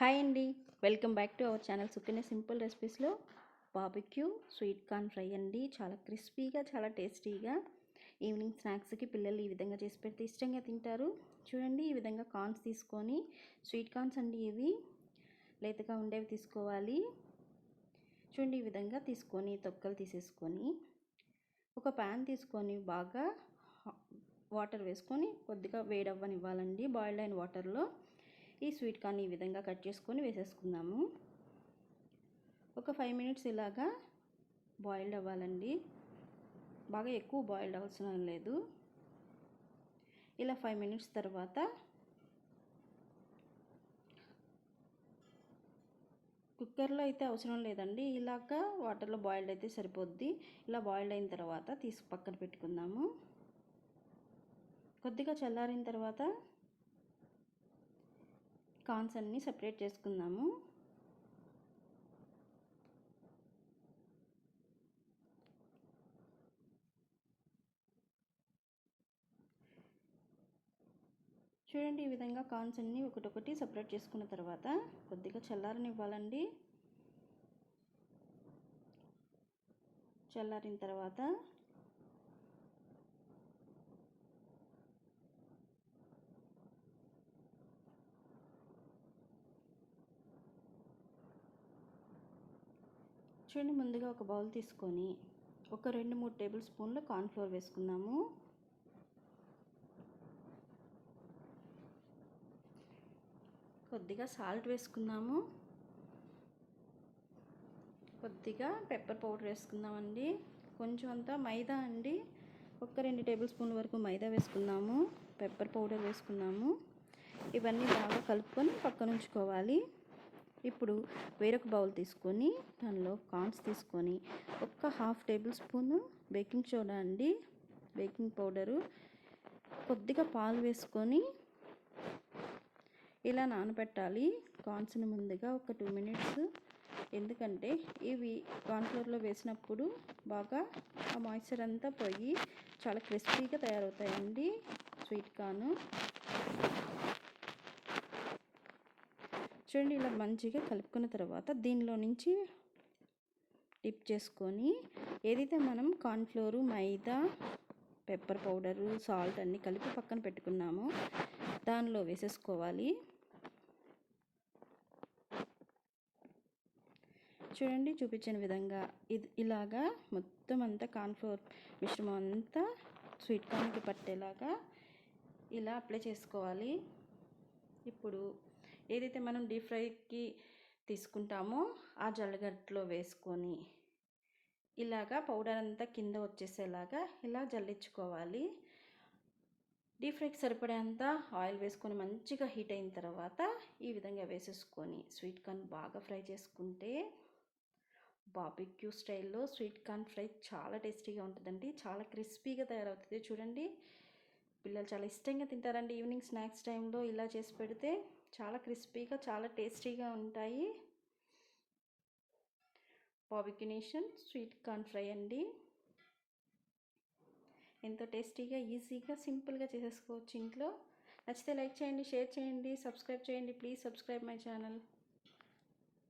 Hi అండి. Welcome back to our channel Sukanya simple రెసిపీస్లో barbecue sweet corn fry అండి. చాలా క్రిస్పీగా చాలా టేస్టీగా ఈవినింగ్ స్నాక్స్కి పిల్లలు ఈ విధంగా చేసి పెడితే ఇష్టంగా తింటారు. చూడండి ఈ విధంగా కార్న్స్ తీసుకొని స్వీట్ కార్న్స్ అండి ఇవి. లేతగా ఉండేవి తీసుకోవాలి. చూడండి ఈ విధంగా తీసుకొని తొక్కలు తీసేసుకొని ఒక ప్యాన్ తీసుకొని బాగా వాటర్ వేసుకొని కొద్దిగా వేడవ్వనివ్వాలండి. బాయిల్డ్ అయిన వాటర్లో ఈ స్వీట్ కార్న్ ఈ విధంగా కట్ చేసుకొని వేసేసుకుందాము. ఒక ఫైవ్ మినిట్స్ ఇలాగా బాయిల్డ్ అవ్వాలండి. బాగా ఎక్కువ బాయిల్డ్ అవసరం లేదు. ఇలా ఫైవ్ మినిట్స్ తర్వాత కుక్కర్లో అయితే అవసరం లేదండి. ఇలాగా వాటర్లో బాయిల్డ్ అయితే సరిపోద్ది. ఇలా బాయిల్డ్ అయిన తర్వాత తీసి పక్కన పెట్టుకుందాము. కొద్దిగా చల్లారిన తర్వాత కాన్స్ అన్నీ సపరేట్ చేసుకుందాము. చూడండి ఈ విధంగా కాన్స్ అన్నీ ఒకటొకటి సపరేట్ చేసుకున్న తర్వాత కొద్దిగా చల్లారనివ్వాలండి. చల్లారిన తర్వాత చూడండి ముందుగా ఒక బౌల్ తీసుకొని ఒక రెండు మూడు టేబుల్ స్పూన్లు కార్న్ఫ్లోర్ వేసుకుందాము. కొద్దిగా సాల్ట్ వేసుకుందాము. కొద్దిగా పెప్పర్ పౌడర్ వేసుకుందామండి. కొంచెం అంతా మైదా అండి. ఒక రెండు టేబుల్ స్పూన్ల వరకు మైదా వేసుకుందాము. పెప్పర్ పౌడర్ వేసుకుందాము. ఇవన్నీ బాగా కలుపుకొని పక్కన ఉంచుకోవాలి ఇప్పుడు వేరొక బౌల్ తీసుకొని దానిలో కార్న్స్ తీసుకొని ఒక్క half tablespoon baking soda అండి బేకింగ్ పౌడరు కొద్దిగా పాలు వేసుకొని ఇలా నానబెట్టాలి. కార్న్స్ని ముందుగా ఒక టూ మినిట్స్. ఎందుకంటే ఇవి కార్న్ఫ్లోర్లో వేసినప్పుడు బాగా ఆ మాయిశ్చర్ అంతా పోయి చాలా క్రిస్పీగా తయారవుతాయండి స్వీట్ కార్న్. చూడండి ఇలా మంచిగా కలుపుకున్న తర్వాత దీనిలో నుంచి డిప్ చేసుకొని ఏదైతే మనం cornflour maida pepper powder salt అన్నీ కలిపి పక్కన పెట్టుకున్నామో దానిలో వేసేసుకోవాలి. చూడండి చూపించిన విధంగా ఇది ఇలాగా మొత్తం అంతా కార్న్ఫ్లోర్ మిశ్రమం అంతా స్వీట్ కార్న్కి పట్టేలాగా ఇలా అప్లై చేసుకోవాలి. ఇప్పుడు ఏదైతే మనం డీప్ ఫ్రైకి తీసుకుంటామో ఆ జల్లగట్లో వేసుకొని ఇలాగా పౌడర్ అంతా కింద వచ్చేసేలాగా ఇలా జల్లించుకోవాలి. డీప్ ఫ్రైకి సరిపడేంత ఆయిల్ వేసుకొని మంచిగా హీట్ అయిన తర్వాత ఈ విధంగా వేసేసుకొని స్వీట్ కార్న్ బాగా ఫ్రై చేసుకుంటే బాబిక్యూ స్టైల్లో స్వీట్ కార్న్ ఫ్రై చాలా టేస్టీగా ఉంటుందండి. చాలా క్రిస్పీగా తయారవుతుంది. చూడండి పిల్లలు చాలా ఇష్టంగా తింటారండి. ఈవినింగ్ స్నాక్స్ టైంలో ఇలా చేసి పెడితే చాలా క్రిస్పీగా చాలా టేస్టీగా ఉంటాయి. పాబిక్యునేషన్ స్వీట్ కార్న్ ఫ్రై అండి. ఎంతో టేస్టీగా ఈజీగా సింపుల్గా చేసేసుకోవచ్చు ఇంట్లో. నచ్చితే లైక్ చేయండి షేర్ చేయండి సబ్స్క్రైబ్ చేయండి. Please subscribe my channel.